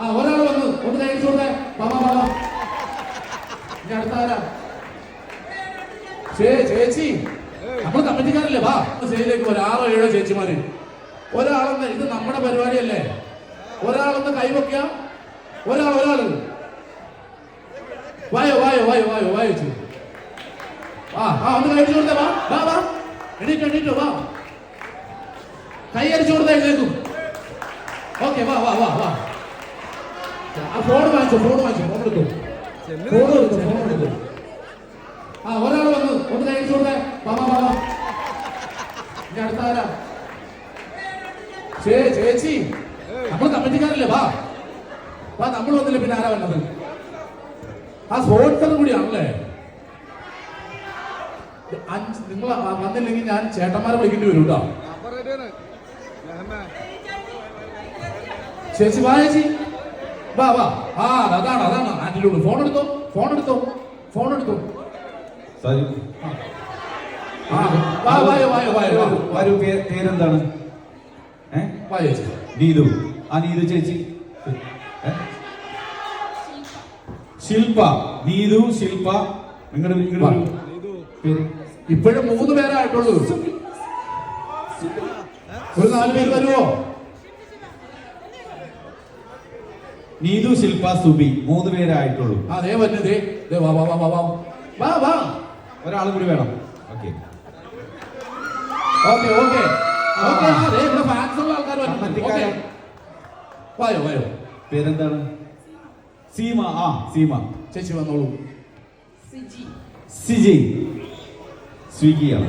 ആ ഒരാൾ വന്നു. ഒന്ന് കൈ കൊടുത്തേ. വാ വാ ഇനി അടുത്ത ആരാ? ചേ ചേച്ചി. നമ്മൾ കമ്മിറ്റിക്കാരല്ലേ? വാ സ്റ്റേജിലേക്ക് ഒരു ആറോ ഏഴോ ചേച്ചിമാര്. ഒരാളെന്ന് ഇത് നമ്മുടെ പരിപാടിയല്ലേ? ഒരാളൊന്ന് കൈവയ്ക്ക ഒരാൾ ഒരാൾ. വായോ വായോ വായോ വായോ വായോ ചേച്ചി. ആ ആ ഒന്ന് കഴിച്ചു കൊടുത്തേ. വാ വാ വാ. എണീറ്റ് എണീറ്റോ വാ. കൈ അടിച്ചു കൊടുത്തേ എഴുതേക്കും ഓക്കെ വാ വാ വാ വാ. ആ ഫോൺ വാങ്ങിച്ചോ ഫോൺ വാങ്ങിച്ചോ ഫോൺ എടുത്തു. ഫോൺ ആ ഒരാൾ വന്നു. ഒന്ന് കൈ അടിച്ചു കൊടുത്തേ. വാ വാ വാ വാ. ഇനി അടുത്ത ആരാ? ചേ ചേച്ചി. നമ്മൾ കമ്മിറ്റിക്കാരല്ലേ വാ. വാ നമ്മൾ വന്നില്ല പിന്നെ ആരാ വന്നത് ആ സ്പോൺസർ കൂടിയാണല്ലേ? അഞ്ച് നിങ്ങൾ വന്നില്ലെങ്കിൽ ഞാൻ ചേട്ടന്മാരെ വിളിക്കേണ്ടി വരും കേട്ടോ. ചേച്ചി വാ ചേച്ചി. വാ വാ. ആ അതാണ് അതാണ്. ആന്റിലൂടെ ഫോൺ എടുത്തോ? ഫോൺ എടുത്തോ? ഫോൺ എടുത്തോ? സാജു. ആ. വാ വായോ വായോ വായോ വരൂ പേരെന്താണ്? ഏ? വാ ചേച്ചി. നീതു. ആ നീതു ചേച്ചി? ശില്പ. നീതു ശില്പ. നിങ്ങളുടെ നിങ്ങളുടെ ഇപ്പോഴും മൂന്ന് പേരായിട്ടുള്ളൂ. ഒരു നാല് പേര് വരുമോ നീതു ശില്പ സുബി മൂന്ന് പേരായിട്ടുള്ളൂ. ആ ദേ വന്നു ദേ ദേ വാ വാ വാ വാ വാ. വാ വാ. ഒരാൾ കൂടി വേണം. ഓക്കെ. Okay okay. ഓക്കെ ദേ ഇവിടെ ഫാൻസ് ഉള്ള ആൾക്കാർ ഓക്കെ. വായോ വായോ. പേരെന്താണ്? സീമ ആ സീമ. ചേച്ചി വന്നോളൂ. സിജി. സ്വിഗ്ഗിയാണ്